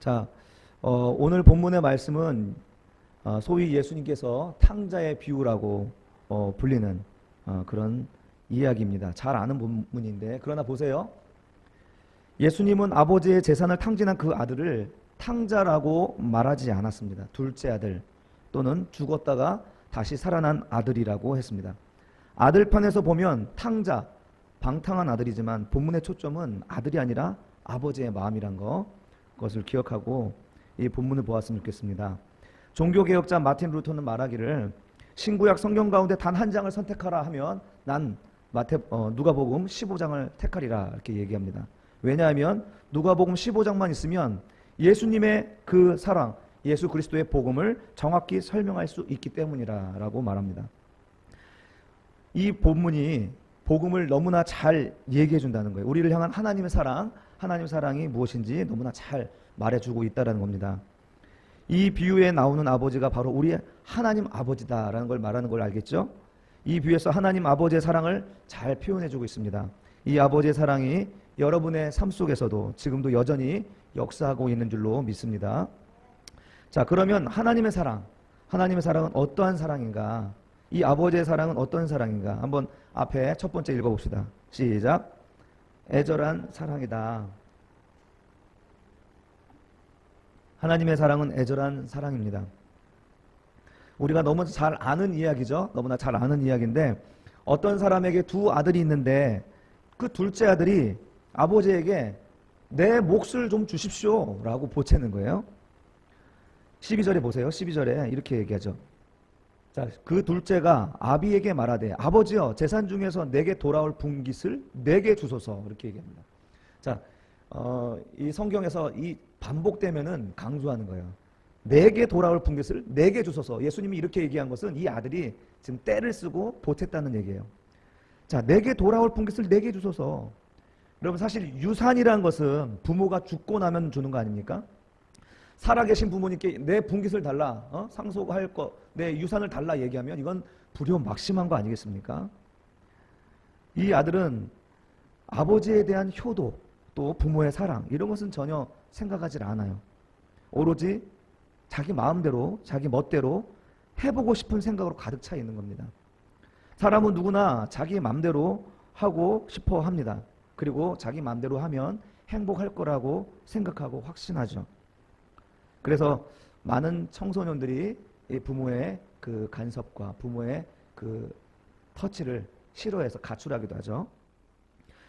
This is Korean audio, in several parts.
자, 어, 오늘 본문의 말씀은 어, 소위 예수님께서 탕자의 비유라고 어, 불리는 어, 그런 이야기입니다. 잘 아는 본문인데 그러나 보세요. 예수님은 아버지의 재산을 탕진한 그 아들을 탕자라고 말하지 않았습니다. 둘째 아들 또는 죽었다가 다시 살아난 아들이라고 했습니다. 아들 편에서 보면 탕자, 방탕한 아들이지만 본문의 초점은 아들이 아니라 아버지의 마음이란 거그 것을 기억하고 이 본문을 보았으면 좋겠습니다. 종교개혁자 마틴 루터는 말하기를 신구약 성경 가운데 단 한 장을 선택하라 하면 난 마태 어, 누가복음 15장을 택하리라 이렇게 얘기합니다. 왜냐하면 누가복음 15장만 있으면 예수님의 그 사랑, 예수 그리스도의 복음을 정확히 설명할 수 있기 때문이라라고 말합니다. 이 본문이 복음을 너무나 잘 얘기해 준다는 거예요. 우리를 향한 하나님의 사랑, 하나님의 사랑이 무엇인지 너무나 잘 말해주고 있다라는 겁니다. 이 비유에 나오는 아버지가 바로 우리의 하나님 아버지다라는 걸 말하는 걸 알겠죠? 이 비유에서 하나님 아버지의 사랑을 잘 표현해주고 있습니다. 이 아버지의 사랑이 여러분의 삶 속에서도 지금도 여전히 역사하고 있는 줄로 믿습니다. 자, 그러면 하나님의 사랑, 하나님의 사랑은 어떠한 사랑인가? 이 아버지의 사랑은 어떤 사랑인가? 한번 앞에 첫 번째 읽어봅시다. 시작. 애절한 사랑이다. 하나님의 사랑은 애절한 사랑입니다. 우리가 너무 잘 아는 이야기죠. 너무나 잘 아는 이야기인데 어떤 사람에게 두 아들이 있는데 그 둘째 아들이 아버지에게 내 몫을 좀 주십시오 라고 보채는 거예요. 12절에 보세요. 12절에 이렇게 얘기하죠. 자, 그 둘째가 아비에게 말하되 아버지여 재산 중에서 내게 돌아올 분깃을 내게 주소서 이렇게 얘기합니다. 자, 어, 이 성경에서 이 반복되면은 강조하는 거예요. 내게 돌아올 분깃을 내게 주소서. 예수님이 이렇게 얘기한 것은 이 아들이 지금 때를 쓰고 보탰다는 얘기예요. 자, 내게 돌아올 분깃을 내게 주소서. 여러분 사실 유산이라는 것은 부모가 죽고 나면 주는 거 아닙니까? 살아계신 부모님께 내 분깃을 달라, 어? 상속할 거, 내 유산을 달라 얘기하면 이건 불효 막심한 거 아니겠습니까? 이 아들은 아버지에 대한 효도, 또 부모의 사랑 이런 것은 전혀 생각하지 않아요. 오로지 자기 마음대로, 자기 멋대로 해보고 싶은 생각으로 가득 차 있는 겁니다. 사람은 누구나 자기 마음대로 하고 싶어 합니다. 그리고 자기 마음대로 하면 행복할 거라고 생각하고 확신하죠. 그래서 많은 청소년들이 부모의 그 간섭과 부모의 그 터치를 싫어해서 가출하기도 하죠.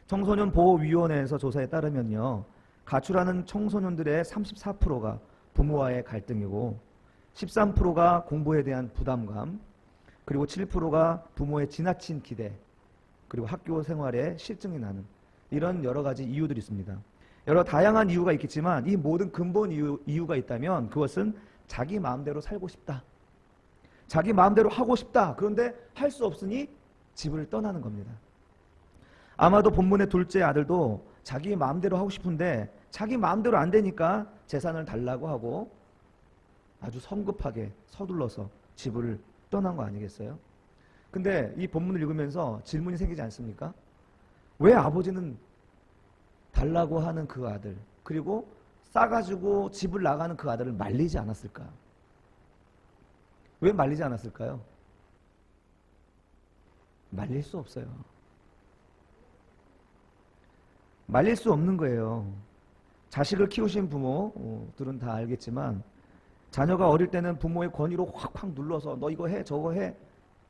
청소년 보호위원회에서 조사에 따르면요. 가출하는 청소년들의 34%가 부모와의 갈등이고 13%가 공부에 대한 부담감 그리고 7%가 부모의 지나친 기대 그리고 학교 생활에 실증이 나는 이런 여러 가지 이유들이 있습니다. 여러 다양한 이유가 있겠지만 이 모든 근본 이유, 이유가 있다면 그것은 자기 마음대로 살고 싶다. 자기 마음대로 하고 싶다. 그런데 할 수 없으니 집을 떠나는 겁니다. 아마도 본문의 둘째 아들도 자기 마음대로 하고 싶은데 자기 마음대로 안 되니까 재산을 달라고 하고 아주 성급하게 서둘러서 집을 떠난 거 아니겠어요? 근데 이 본문을 읽으면서 질문이 생기지 않습니까? 왜 아버지는 달라고 하는 그 아들 그리고 싸가지고 집을 나가는 그 아들을 말리지 않았을까? 왜 말리지 않았을까요? 말릴 수 없어요. 말릴 수 없는 거예요. 자식을 키우신 부모들은 다 알겠지만 자녀가 어릴 때는 부모의 권위로 확확 눌러서 너 이거 해 저거 해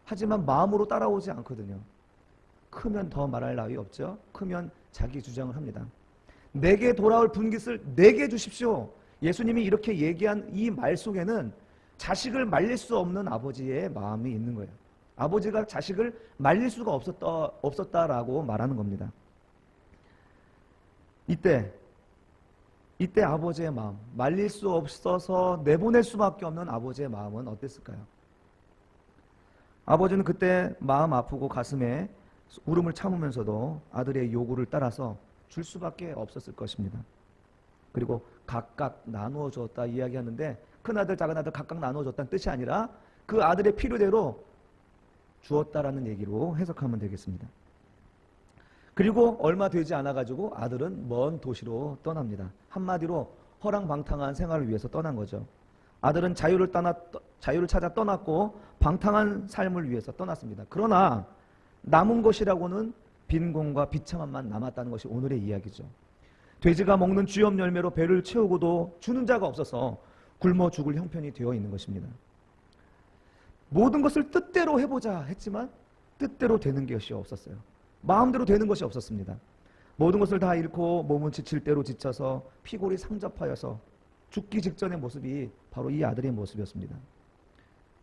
하지만 마음으로 따라오지 않거든요. 크면 더 말할 나위 없죠. 크면 자기 주장을 합니다. 내게 돌아올 분깃을 내게 주십시오. 예수님이 이렇게 얘기한 이 말 속에는 자식을 말릴 수 없는 아버지의 마음이 있는 거예요. 아버지가 자식을 말릴 수가 없었다, 없었다라고 말하는 겁니다. 이때, 이때 아버지의 마음, 말릴 수 없어서 내보낼 수밖에 없는 아버지의 마음은 어땠을까요? 아버지는 그때 마음 아프고 가슴에 울음을 참으면서도 아들의 요구를 따라서 줄 수밖에 없었을 것입니다. 그리고 각각 나누어 줬다 이야기하는데 큰 아들, 작은 아들 각각 나누어 줬다는 뜻이 아니라 그 아들의 필요대로 주었다라는 얘기로 해석하면 되겠습니다. 그리고 얼마 되지 않아 가지고 아들은 먼 도시로 떠납니다. 한마디로 허랑방탕한 생활을 위해서 떠난 거죠. 아들은 자유를 떠나 자유를 찾아 떠났고 방탕한 삶을 위해서 떠났습니다. 그러나 남은 것이라고는 빈곤과 비참함만 남았다는 것이 오늘의 이야기죠. 돼지가 먹는 주염 열매로 배를 채우고도 주는 자가 없어서 굶어 죽을 형편이 되어 있는 것입니다. 모든 것을 뜻대로 해보자 했지만 뜻대로 되는 것이 없었어요. 마음대로 되는 것이 없었습니다. 모든 것을 다 잃고 몸은 지칠 대로 지쳐서 피골이 상접하여서 죽기 직전의 모습이 바로 이 아들의 모습이었습니다.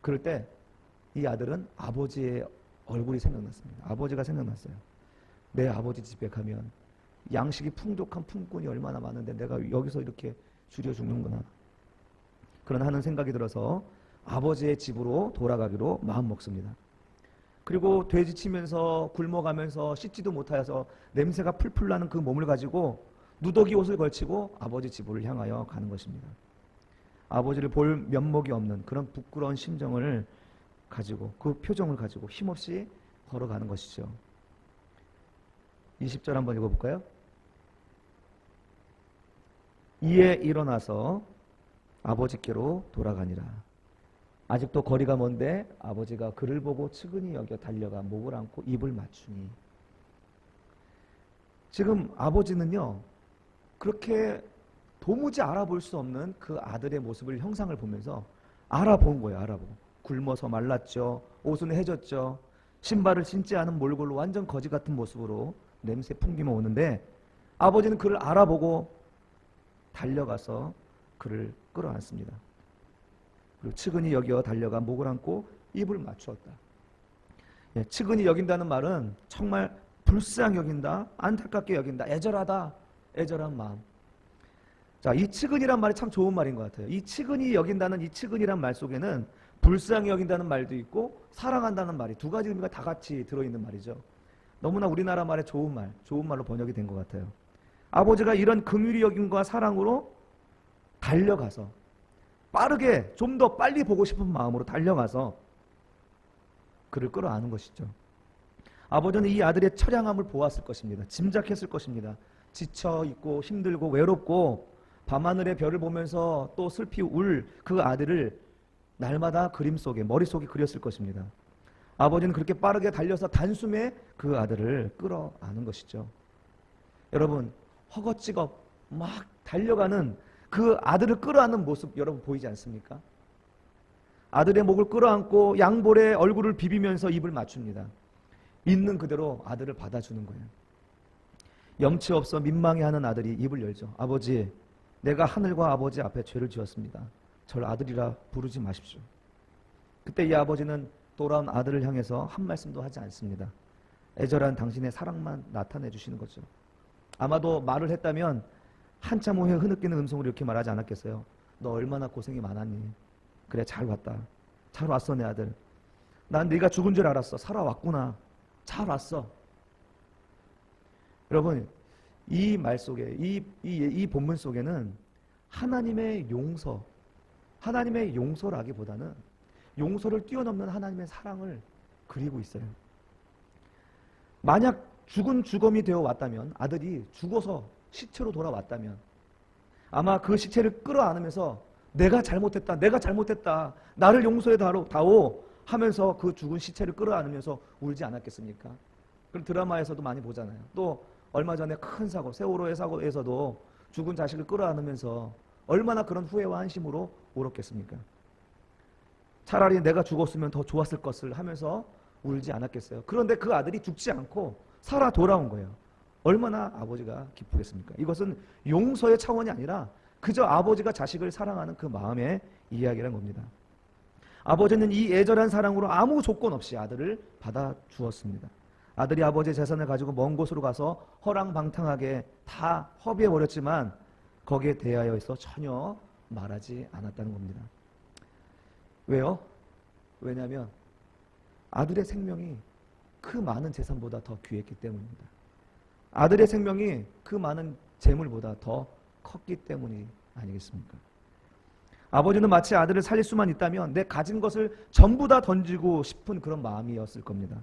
그럴 때 이 아들은 아버지의 얼굴이 생각났습니다. 아버지가 생각났어요. 내 아버지 집에 가면 양식이 풍족한 품꾼이 얼마나 많은데 내가 여기서 이렇게 줄여 죽는구나. 그런 하는 생각이 들어서 아버지의 집으로 돌아가기로 마음 먹습니다. 그리고 돼지 치면서 굶어가면서 씻지도 못하여서 냄새가 풀풀 나는 그 몸을 가지고 누더기 옷을 걸치고 아버지 집으로 향하여 가는 것입니다. 아버지를 볼 면목이 없는 그런 부끄러운 심정을 가지고 그 표정을 가지고 힘없이 걸어가는 것이죠. 20절 한번 읽어볼까요? 이에 일어나서 아버지께로 돌아가니라. 아직도 거리가 먼데 아버지가 그를 보고 측은히 여겨 달려가 목을 안고 입을 맞추니. 지금 아버지는요, 그렇게 도무지 알아볼 수 없는 그 아들의 모습을 형상을 보면서 알아본 거예요, 알아보고. 굶어서 말랐죠. 옷은 해졌죠. 신발을 신지 않은 몰골로 완전 거지 같은 모습으로 냄새 풍기며 오는데 아버지는 그를 알아보고 달려가서 그를 끌어안습니다. 그리고 측은히 여겨 달려가 목을 안고 입을 맞추었다. 예, 측은히 여긴다는 말은 정말 불쌍히 여긴다, 안타깝게 여긴다, 애절하다, 애절한 마음. 자, 이 측은이란 말이 참 좋은 말인 것 같아요. 이 측은히 여긴다는 이 측은이란 말 속에는 불쌍히 여긴다는 말도 있고 사랑한다는 말이 두 가지 의미가 다 같이 들어있는 말이죠. 너무나 우리나라 말의 좋은 말, 좋은 말로 번역이 된 것 같아요. 아버지가 이런 긍휼히 여김과 사랑으로 달려가서 빠르게 좀 더 빨리 보고 싶은 마음으로 달려가서 그를 끌어안은 것이죠. 아버지는 이 아들의 처량함을 보았을 것입니다. 짐작했을 것입니다. 지쳐 있고 힘들고 외롭고 밤하늘의 별을 보면서 또 슬피 울 그 아들을 날마다 그림 속에 머릿속에 그렸을 것입니다. 아버지는 그렇게 빠르게 달려서 단숨에 그 아들을 끌어안은 것이죠. 여러분 허거찌겁 막 달려가는 그 아들을 끌어안는 모습 여러분 보이지 않습니까? 아들의 목을 끌어안고 양볼에 얼굴을 비비면서 입을 맞춥니다. 있는 그대로 아들을 받아주는 거예요. 염치 없어 민망해하는 아들이 입을 열죠. 아버지, 내가 하늘과 아버지 앞에 죄를 지었습니다. 절 아들이라 부르지 마십시오. 그때 이 아버지는 돌아온 아들을 향해서 한 말씀도 하지 않습니다. 애절한 당신의 사랑만 나타내 주시는 거죠. 아마도 말을 했다면 한참 후에 흐느끼는 음성으로 이렇게 말하지 않았겠어요. 너 얼마나 고생이 많았니? 그래 잘 왔다. 잘 왔어 내 아들. 난 네가 죽은 줄 알았어. 살아왔구나. 잘 왔어. 여러분 이 말 속에 이, 이, 이 본문 속에는 하나님의 용서, 하나님의 용서라기보다는 용서를 뛰어넘는 하나님의 사랑을 그리고 있어요. 만약 죽은 주검이 되어 왔다면 아들이 죽어서 시체로 돌아왔다면 아마 그 시체를 끌어안으면서 내가 잘못했다, 내가 잘못했다, 나를 용서해 다오 하면서 그 죽은 시체를 끌어안으면서 울지 않았겠습니까? 그럼 드라마에서도 많이 보잖아요. 또 얼마 전에 큰 사고, 세월호의 사고에서도 죽은 자식을 끌어안으면서 얼마나 그런 후회와 한심으로 울었겠습니까? 차라리 내가 죽었으면 더 좋았을 것을 하면서 울지 않았겠어요. 그런데 그 아들이 죽지 않고 살아 돌아온 거예요. 얼마나 아버지가 기쁘겠습니까? 이것은 용서의 차원이 아니라 그저 아버지가 자식을 사랑하는 그 마음의 이야기라는 겁니다. 아버지는 이 애절한 사랑으로 아무 조건 없이 아들을 받아 주었습니다. 아들이 아버지의 재산을 가지고 먼 곳으로 가서 허랑방탕하게 다 허비해 버렸지만 거기에 대하여 있어 전혀 말하지 않았다는 겁니다. 왜요? 왜냐하면 아들의 생명이 그 많은 재산보다 더 귀했기 때문입니다. 아들의 생명이 그 많은 재물보다 더 컸기 때문이 아니겠습니까? 아버지는 마치 아들을 살릴 수만 있다면 내 가진 것을 전부 다 던지고 싶은 그런 마음이었을 겁니다.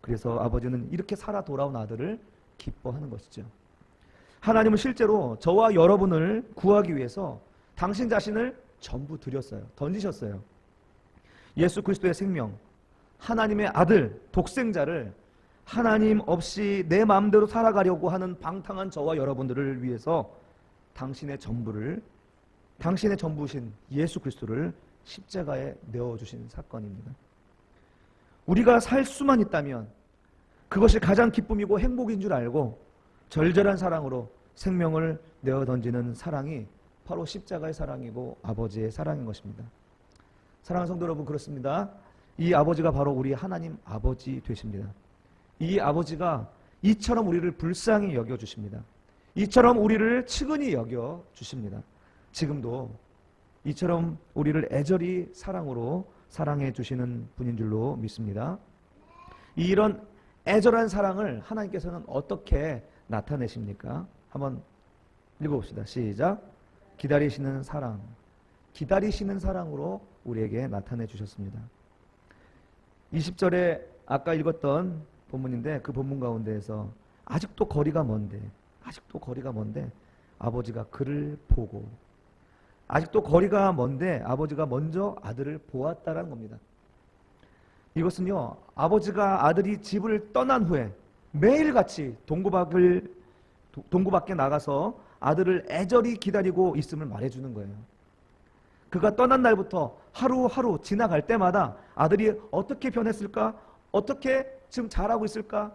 그래서 아버지는 이렇게 살아 돌아온 아들을 기뻐하는 것이죠. 하나님은 실제로 저와 여러분을 구하기 위해서 당신 자신을 전부 드렸어요. 던지셨어요. 예수 그리스도의 생명, 하나님의 아들, 독생자를 하나님 없이 내 마음대로 살아가려고 하는 방탕한 저와 여러분들을 위해서 당신의 전부를 당신의 전부신 예수 그리스도를 십자가에 내어 주신 사건입니다. 우리가 살 수만 있다면 그것이 가장 기쁨이고 행복인 줄 알고 절절한 사랑으로 생명을 내어 던지는 사랑이 바로 십자가의 사랑이고 아버지의 사랑인 것입니다. 사랑하는 성도 여러분 그렇습니다. 이 아버지가 바로 우리 하나님 아버지 되십니다. 이 아버지가 이처럼 우리를 불쌍히 여겨 주십니다. 이처럼 우리를 측은히 여겨 주십니다. 지금도 이처럼 우리를 애절히 사랑으로 사랑해 주시는 분인 줄로 믿습니다. 이런 애절한 사랑을 하나님께서는 어떻게 나타내십니까? 한번 읽어봅시다. 시작. 기다리시는 사랑. 기다리시는 사랑으로 우리에게 나타내 주셨습니다. 20절에 아까 읽었던 본문인데 그 본문 가운데에서 아직도 거리가 먼데 아직도 거리가 먼데 아버지가 그를 보고 아직도 거리가 먼데 아버지가 먼저 아들을 보았다라는 겁니다. 이것은요 아버지가 아들이 집을 떠난 후에 매일같이 동구 밖을 동구 밖에 나가서 아들을 애절히 기다리고 있음을 말해주는 거예요. 그가 떠난 날부터 하루하루 지나갈 때마다 아들이 어떻게 변했을까? 어떻게 지금 잘하고 있을까?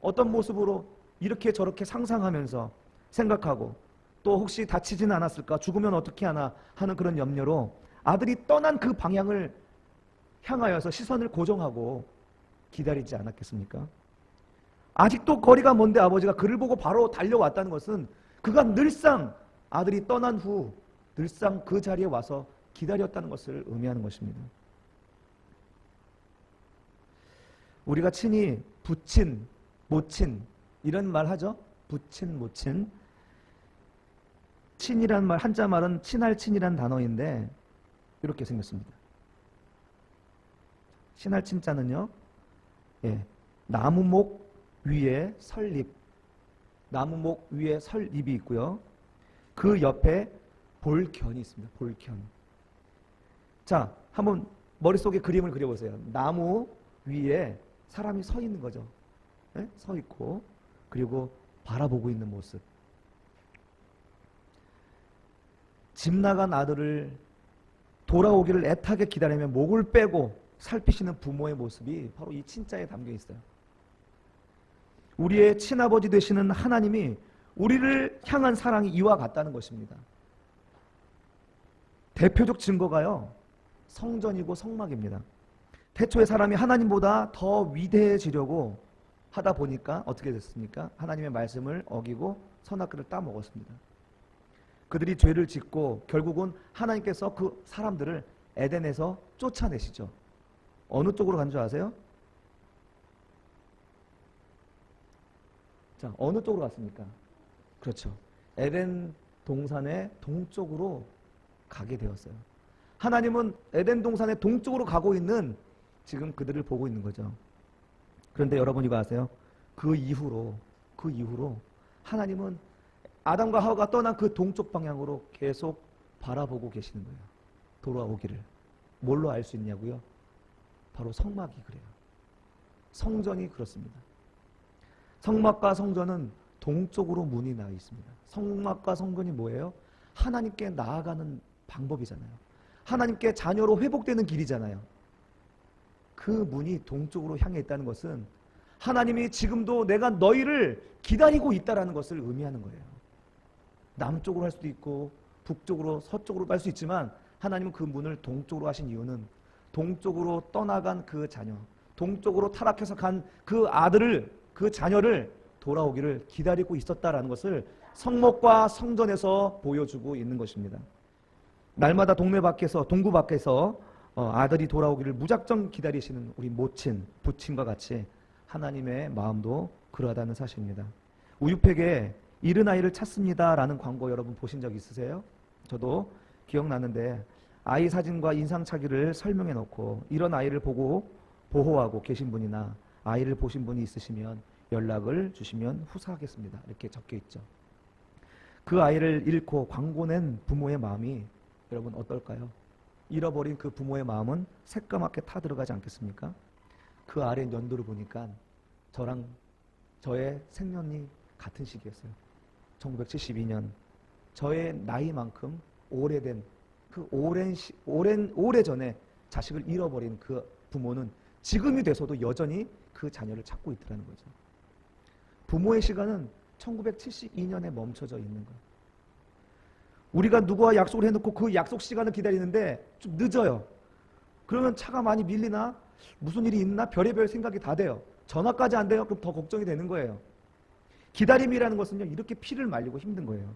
어떤 모습으로 이렇게 저렇게 상상하면서 생각하고 또 혹시 다치지는 않았을까? 죽으면 어떻게 하나 하는 그런 염려로 아들이 떠난 그 방향을 향하여서 시선을 고정하고 기다리지 않았겠습니까? 아직도 거리가 먼데 아버지가 그를 보고 바로 달려왔다는 것은 그가 늘상 아들이 떠난 후 늘상 그 자리에 와서 기다렸다는 것을 의미하는 것입니다. 우리가 친히 부친, 모친 이런 말 하죠? 부친, 모친. 친이란 말 한자 말은 친할 친이란 단어인데 이렇게 생겼습니다. 친할 친자는요. 예. 나무목 위에 설립. 나무목 위에 설립이 있고요. 그 옆에 볼견이 있습니다. 볼견. 자, 한번 머릿속에 그림을 그려보세요. 나무 위에 사람이 서 있는 거죠. 네? 서 있고, 그리고 바라보고 있는 모습. 집 나간 아들을 돌아오기를 애타게 기다리며 목을 빼고 살피시는 부모의 모습이 바로 이 친자에 담겨 있어요. 우리의 친아버지 되시는 하나님이 우리를 향한 사랑이 이와 같다는 것입니다. 대표적 증거가요. 성전이고 성막입니다. 태초에 사람이 하나님보다 더 위대해지려고 하다 보니까 어떻게 됐습니까? 하나님의 말씀을 어기고 선악과를 따먹었습니다. 그들이 죄를 짓고 결국은 하나님께서 그 사람들을 에덴에서 쫓아내시죠. 어느 쪽으로 간 줄 아세요? 자, 어느 쪽으로 갔습니까? 그렇죠. 에덴 동산의 동쪽으로 가게 되었어요. 하나님은 에덴 동산의 동쪽으로 가고 있는 지금 그들을 보고 있는 거죠. 그런데 여러분 이거 아세요? 그 이후로 그 이후로 하나님은 아담과 하와가 떠난 그 동쪽 방향으로 계속 바라보고 계시는 거예요. 돌아오기를. 뭘로 알 수 있냐고요? 바로 성막이 그래요. 성전이 그렇습니다. 성막과 성전은 동쪽으로 문이 나 있습니다. 성막과 성전이 뭐예요? 하나님께 나아가는 방법이잖아요. 하나님께 자녀로 회복되는 길이잖아요. 그 문이 동쪽으로 향해 있다는 것은 하나님이 지금도 내가 너희를 기다리고 있다라는 것을 의미하는 거예요. 남쪽으로 할 수도 있고 북쪽으로 서쪽으로 할 수 있지만 하나님은 그 문을 동쪽으로 하신 이유는 동쪽으로 떠나간 그 자녀, 동쪽으로 타락해서 간 그 아들을 그 자녀를 돌아오기를 기다리고 있었다라는 것을 성목과 성전에서 보여주고 있는 것입니다. 날마다 동네 밖에서 동구 밖에서 어, 아들이 돌아오기를 무작정 기다리시는 우리 모친, 부친과 같이 하나님의 마음도 그러하다는 사실입니다. 우유팩에 이른 아이를 찾습니다라는 광고 여러분 보신 적 있으세요? 저도 기억나는데 아이 사진과 인상착의를 설명해 놓고 이런 아이를 보고 보호하고 계신 분이나 아이를 보신 분이 있으시면 연락을 주시면 후사하겠습니다. 이렇게 적혀 있죠. 그 아이를 잃고 광고낸 부모의 마음이 여러분 어떨까요? 잃어버린 그 부모의 마음은 새까맣게 타들어가지 않겠습니까? 그 아래 연도를 보니까 저랑 저의 생년이 같은 시기였어요. 1972년 저의 나이만큼 오래된 그 오랜 시, 오랜 오래 전에 자식을 잃어버린 그 부모는 지금이 돼서도 여전히 그 자녀를 찾고 있더라는 거죠. 부모의 시간은 1972년에 멈춰져 있는 거예요. 우리가 누구와 약속을 해놓고 그 약속 시간을 기다리는데 좀 늦어요. 그러면 차가 많이 밀리나? 무슨 일이 있나? 별의별 생각이 다 돼요. 전화까지 안 돼요? 그럼 더 걱정이 되는 거예요. 기다림이라는 것은요, 이렇게 피를 말리고 힘든 거예요.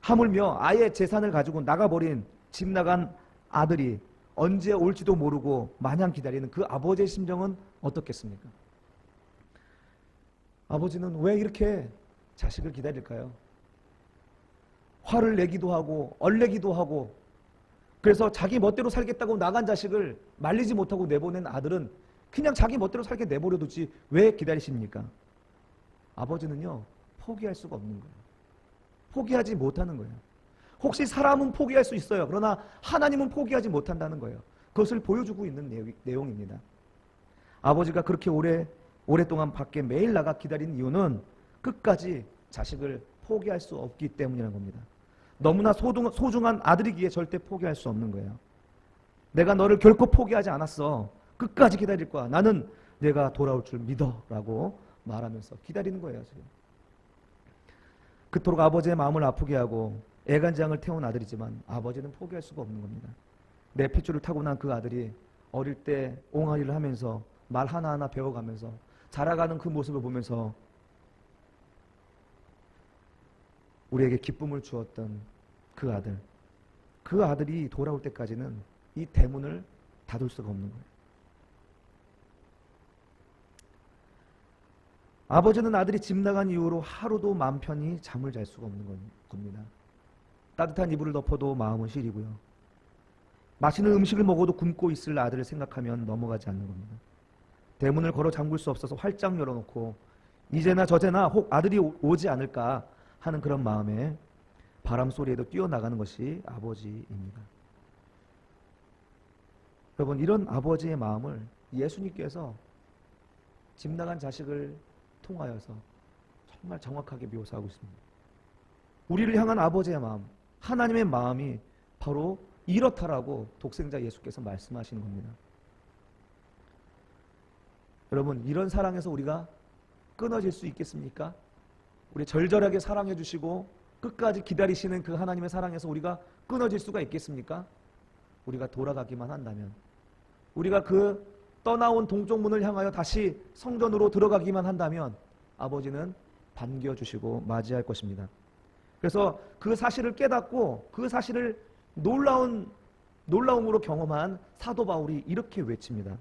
하물며 아예 재산을 가지고 나가버린 집 나간 아들이 언제 올지도 모르고 마냥 기다리는 그 아버지의 심정은 어떻겠습니까? 아버지는 왜 이렇게 자식을 기다릴까요? 화를 내기도 하고 얼레기도 하고 그래서 자기 멋대로 살겠다고 나간 자식을 말리지 못하고 내보낸 아들은 그냥 자기 멋대로 살게 내버려 두지 왜 기다리십니까? 아버지는요 포기할 수가 없는 거예요. 포기하지 못하는 거예요. 혹시 사람은 포기할 수 있어요. 그러나 하나님은 포기하지 못한다는 거예요. 그것을 보여주고 있는 내용- 내용입니다. 아버지가 그렇게 오래 오랫동안 밖에 매일 나가 기다린 이유는 끝까지 자식을 포기할 수 없기 때문이라는 겁니다. 너무나 소중, 소중한 아들이기에 절대 포기할 수 없는 거예요. 내가 너를 결코 포기하지 않았어. 끝까지 기다릴 거야. 나는 내가 돌아올 줄 믿어 라고 말하면서 기다리는 거예요, 지금. 그토록 아버지의 마음을 아프게 하고 애간장을 태운 아들이지만 아버지는 포기할 수가 없는 겁니다. 내 핏줄을 타고 난 그 아들이 어릴 때 옹알이를 하면서 말 하나하나 배워가면서 자라가는 그 모습을 보면서 우리에게 기쁨을 주었던 그 아들. 그 아들이 돌아올 때까지는 이 대문을 닫을 수가 없는 거예요. 아버지는 아들이 집 나간 이후로 하루도 마음 편히 잠을 잘 수가 없는 건- 겁니다. 따뜻한 이불을 덮어도 마음은 시리고요. 맛있는 음식을 먹어도 굶고 있을 아들을 생각하면 넘어가지 않는 겁니다. 대문을 걸어 잠글 수 없어서 활짝 열어놓고 이제나 저제나 혹 아들이 오- 오지 않을까 하는 그런 마음에 바람 소리에도 뛰어나가는 것이 아버지입니다. 여러분 이런 아버지의 마음을 예수님께서 집 나간 자식을 통하여서 정말 정확하게 묘사하고 있습니다. 우리를 향한 아버지의 마음, 하나님의 마음이 바로 이렇다라고 독생자 예수께서 말씀하시는 겁니다. 여러분 이런 사랑에서 우리가 끊어질 수 있겠습니까? 우리 절절하게 사랑해 주시고 끝까지 기다리시는 그 하나님의 사랑에서 우리가 끊어질 수가 있겠습니까? 우리가 돌아가기만 한다면 우리가 그 떠나온 동쪽 문을 향하여 다시 성전으로 들어가기만 한다면 아버지는 반겨 주시고 맞이할 것입니다. 그래서 그 사실을 깨닫고 그 사실을 놀라운 놀라움으로 경험한 사도 바울이 이렇게 외칩니다.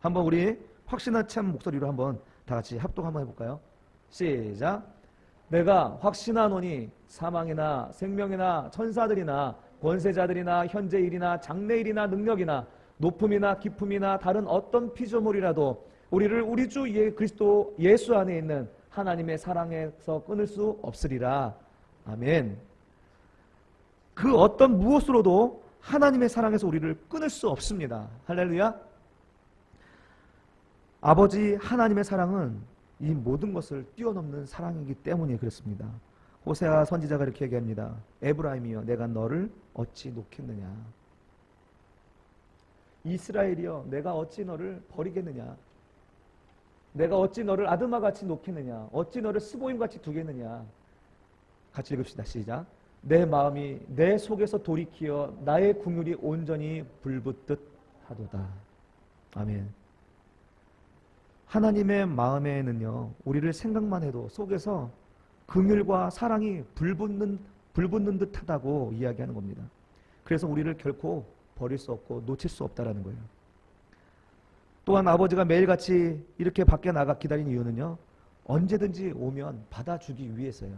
한번 우리 확신한 참 목소리로 한번 다 같이 합동 한번 해볼까요? 시작. 내가 확신하노니 사망이나 생명이나 천사들이나 권세자들이나 현재 일이나 장래 일이나 능력이나 높음이나 기품이나 다른 어떤 피조물이라도 우리를 우리 주 예, 그리스도 예수 안에 있는 하나님의 사랑에서 끊을 수 없으리라. 아멘. 그 어떤 무엇으로도 하나님의 사랑에서 우리를 끊을 수 없습니다. 할렐루야. 아버지 하나님의 사랑은 이 모든 것을 뛰어넘는 사랑이기 때문에 그렇습니다. 호세아 선지자가 이렇게 얘기합니다. 에브라임이여 내가 너를 어찌 놓겠느냐. 이스라엘이여 내가 어찌 너를 버리겠느냐. 내가 어찌 너를 아드마 같이 놓겠느냐. 어찌 너를 스보임 같이 두겠느냐. 같이 읽읍시다. 시작. 내 마음이 내 속에서 돌이키어 나의 궁율이 온전히 불붙듯 하도다. 아멘. 하나님의 마음에는요, 우리를 생각만 해도 속에서 긍휼과 사랑이 불붙는 불붙는 듯하다고 이야기하는 겁니다. 그래서 우리를 결코 버릴 수 없고 놓칠 수 없다라는 거예요. 또한 아버지가 매일같이 이렇게 밖에 나가 기다린 이유는요, 언제든지 오면 받아주기 위해서요.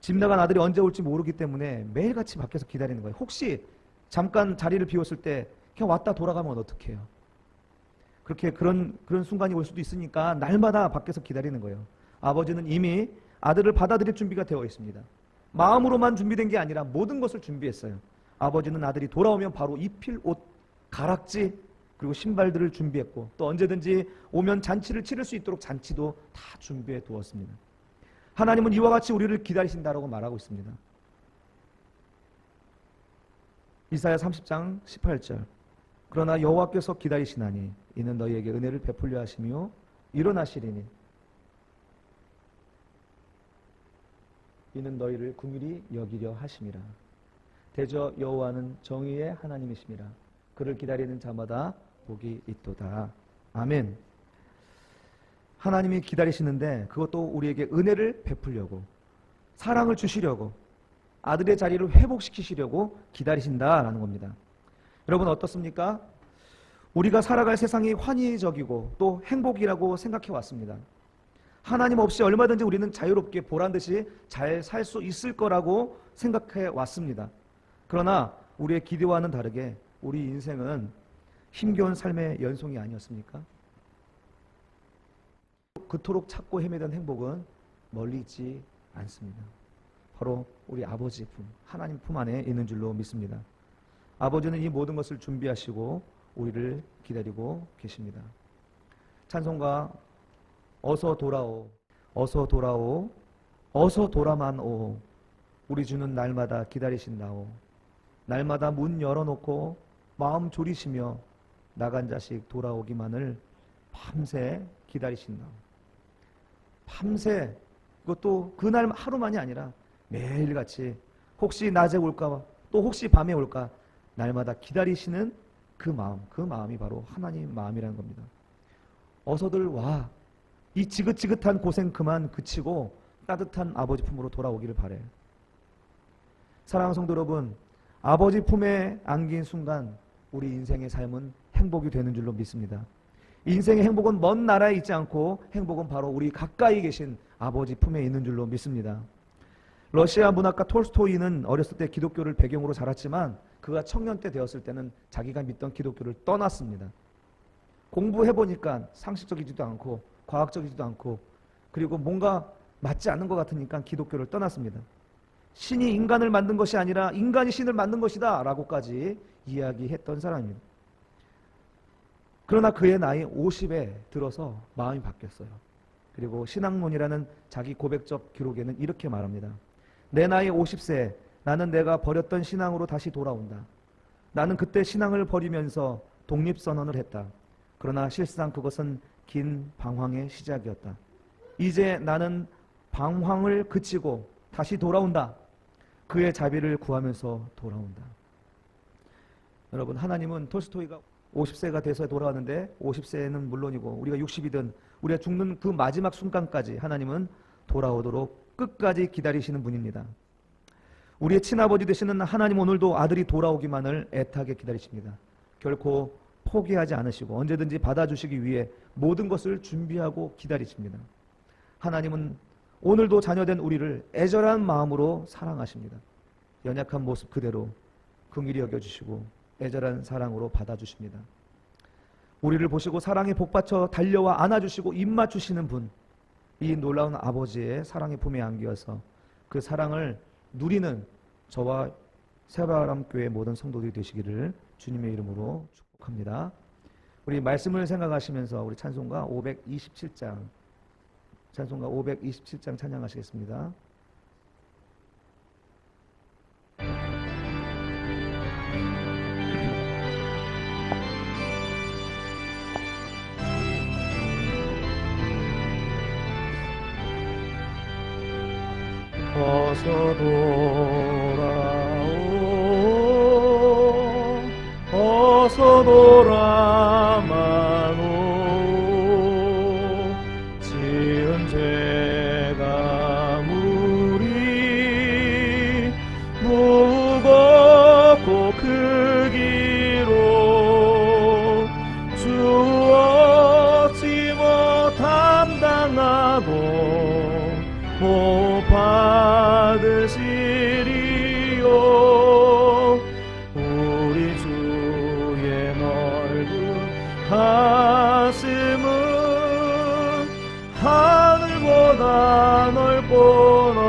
집 나간 아들이 언제 올지 모르기 때문에 매일같이 밖에서 기다리는 거예요. 혹시 잠깐 자리를 비웠을 때 그냥 왔다 돌아가면 어떡해요? 그렇게 그런 그런 순간이 올 수도 있으니까 날마다 밖에서 기다리는 거예요. 아버지는 이미 아들을 받아들일 준비가 되어 있습니다. 마음으로만 준비된 게 아니라 모든 것을 준비했어요. 아버지는 아들이 돌아오면 바로 입힐 옷, 가락지, 그리고 신발들을 준비했고 또 언제든지 오면 잔치를 치를 수 있도록 잔치도 다 준비해 두었습니다. 하나님은 이와 같이 우리를 기다리신다라고 말하고 있습니다. 이사야 30장 18절 그러나 여호와께서 기다리시나니 이는 너희에게 은혜를 베풀려 하시며 일어나시리니. 이는 너희를 궁일이 여기려 하심이라. 대저 여호와는 정의의 하나님이심이라 그를 기다리는 자마다 복이 있도다. 아멘. 하나님이 기다리시는데 그것도 우리에게 은혜를 베풀려고 사랑을 주시려고 아들의 자리를 회복시키시려고 기다리신다라는 겁니다. 여러분 어떻습니까? 우리가 살아갈 세상이 환희적이고 또 행복이라고 생각해 왔습니다. 하나님 없이 얼마든지 우리는 자유롭게 보란 듯이 잘 살 수 있을 거라고 생각해 왔습니다. 그러나 우리의 기대와는 다르게 우리 인생은 힘겨운 삶의 연속이 아니었습니까? 그토록 찾고 헤매던 행복은 멀리 있지 않습니다. 바로 우리 아버지 품, 하나님 품 안에 있는 줄로 믿습니다. 아버지는 이 모든 것을 준비하시고 우리를 기다리고 계십니다. 찬송가 어서 돌아오, 어서 돌아오, 어서 돌아만 오. 우리 주는 날마다 기다리신다오. 날마다 문 열어놓고 마음 졸이시며 나간 자식 돌아오기만을 밤새 기다리신다오. 밤새 그것도 그날 하루만이 아니라 매일같이 혹시 낮에 올까 또 혹시 밤에 올까 날마다 기다리시는 그 마음 그 마음이 바로 하나님 마음이라는 겁니다. 어서들 와. 이 지긋지긋한 고생 그만 그치고 따뜻한 아버지 품으로 돌아오기를 바래. 사랑하는 성도 여러분, 아버지 품에 안긴 순간 우리 인생의 삶은 행복이 되는 줄로 믿습니다. 인생의 행복은 먼 나라에 있지 않고 행복은 바로 우리 가까이 계신 아버지 품에 있는 줄로 믿습니다. 러시아 문학가 톨스토이는 어렸을 때 기독교를 배경으로 자랐지만 그가 청년 때 되었을 때는 자기가 믿던 기독교를 떠났습니다. 공부해 보니까 상식적이지도 않고 과학적이지도 않고 그리고 뭔가 맞지 않는 것 같으니까 기독교를 떠났습니다. 신이 인간을 만든 것이 아니라 인간이 신을 만든 것이다 라고까지 이야기했던 사람입니다. 그러나 그의 나이 50에 들어서 마음이 바뀌었어요. 그리고 신학문이라는 자기 고백적 기록에는 이렇게 말합니다. 내 나이 50세 나는 내가 버렸던 신앙으로 다시 돌아온다. 나는 그때 신앙을 버리면서 독립선언을 했다. 그러나 실상 그것은 긴 방황의 시작이었다. 이제 나는 방황을 그치고 다시 돌아온다. 그의 자비를 구하면서 돌아온다. 여러분, 하나님은 톨스토이가 50세가 돼서 돌아왔는데 50세는 물론이고 우리가 60이든 우리가 죽는 그 마지막 순간까지 하나님은 돌아오도록 끝까지 기다리시는 분입니다. 우리의 친아버지 되시는 하나님 오늘도 아들이 돌아오기만을 애타게 기다리십니다. 결코 포기하지 않으시고 언제든지 받아주시기 위해 모든 것을 준비하고 기다리십니다. 하나님은 오늘도 자녀된 우리를 애절한 마음으로 사랑하십니다. 연약한 모습 그대로 긍휼히 여겨주시고 애절한 사랑으로 받아주십니다. 우리를 보시고 사랑에 복받쳐 달려와 안아주시고 입맞추시는 분, 이 놀라운 아버지의 사랑의 품에 안겨서 그 사랑을 누리는 저와 새바람교회 모든 성도들이 되시기를 주님의 이름으로 축복합니다. 우리 말씀을 생각하시면서 우리 찬송가 527장 찬송가 527장 찬양하시겠습니다. 어서 돌아오. 어서 돌아 하늘보다 넓고